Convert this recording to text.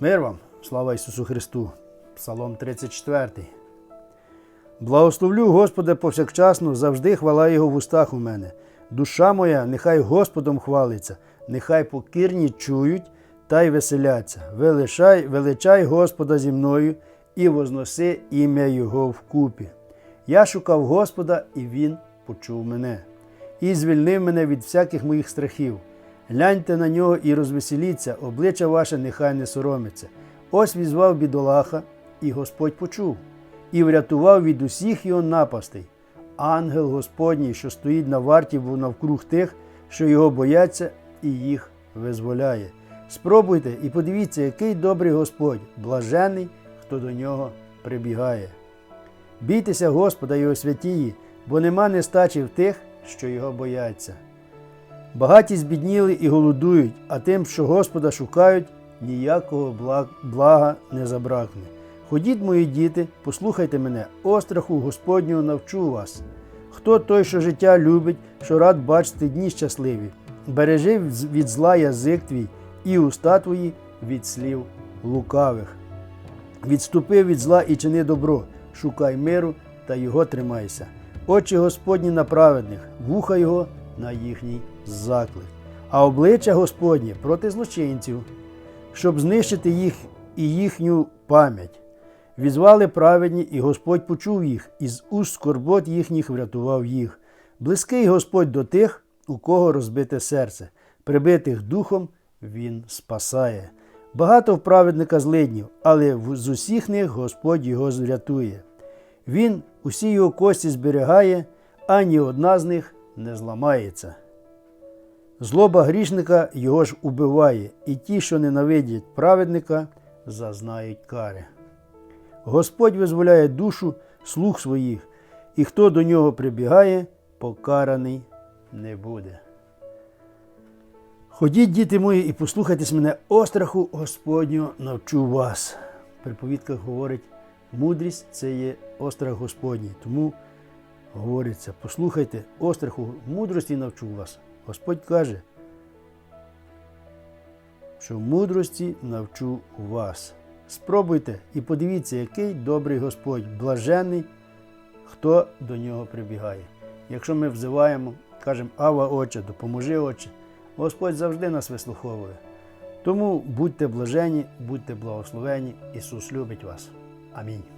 Мир вам, слава Ісусу Христу! Псалом 34. Благословлю Господа повсякчасно, завжди хвала Його в устах у мене. Душа моя, нехай Господом хвалиться, нехай покірні чують та й веселяться. Величай, величай Господа зі мною і возноси ім'я Його вкупі. Я шукав Господа, і Він почув мене, і звільнив мене від всяких моїх страхів. Гляньте на нього і розвеселіться, обличчя ваше нехай не соромиться. Ось візвав бідолаха, і Господь почув, і врятував від усіх його напастей. Ангел Господній, що стоїть на варті, навкруг тих, що його бояться, і їх визволяє. Спробуйте і подивіться, який добрий Господь, блажений, хто до нього прибігає. Бійтеся Господа і освятії, бо нема нестачі в тих, що його бояться. Багаті збідніли і голодують, а тим, що Господа шукають, ніякого блага не забракне. Ходіть, мої діти, послухайте мене, остраху Господнього навчу вас. Хто той, що життя любить, що рад бачити дні щасливі, бережи від зла язик твій і уста твої від слів лукавих. Відступи від зла і чини добро, шукай миру та його тримайся. Очі Господні на праведних, вуха його на їхній заклик, а обличчя Господнє проти злочинців, щоб знищити їх і їхню пам'ять. Візвали праведні, і Господь почув їх, і з уст скорбот їхніх врятував їх. Близький Господь до тих, у кого розбите серце, прибитих духом Він спасає. Багато в праведника злиднів, але з усіх них Господь його зрятує. Він усі його кості зберігає, ані одна з них не зламається. Злоба грішника його ж убиває, і ті, що ненавидять праведника, зазнають кари. Господь визволяє душу слуг своїх, і хто до нього прибігає, покараний не буде. Ходіть, діти мої, і послухайтесь мене, остраху Господнього навчу вас. В приповідках говорить, мудрість це є острах Господній. Тому говориться, послухайте, остраху мудрості навчу вас. Господь каже, що мудрості навчу вас. Спробуйте і подивіться, який добрий Господь, блажений, хто до нього прибігає. Якщо ми взиваємо, кажемо Ава, Отче, допоможи, Отче, Господь завжди нас вислуховує. Тому будьте блажені, будьте благословені, Ісус любить вас. Амінь.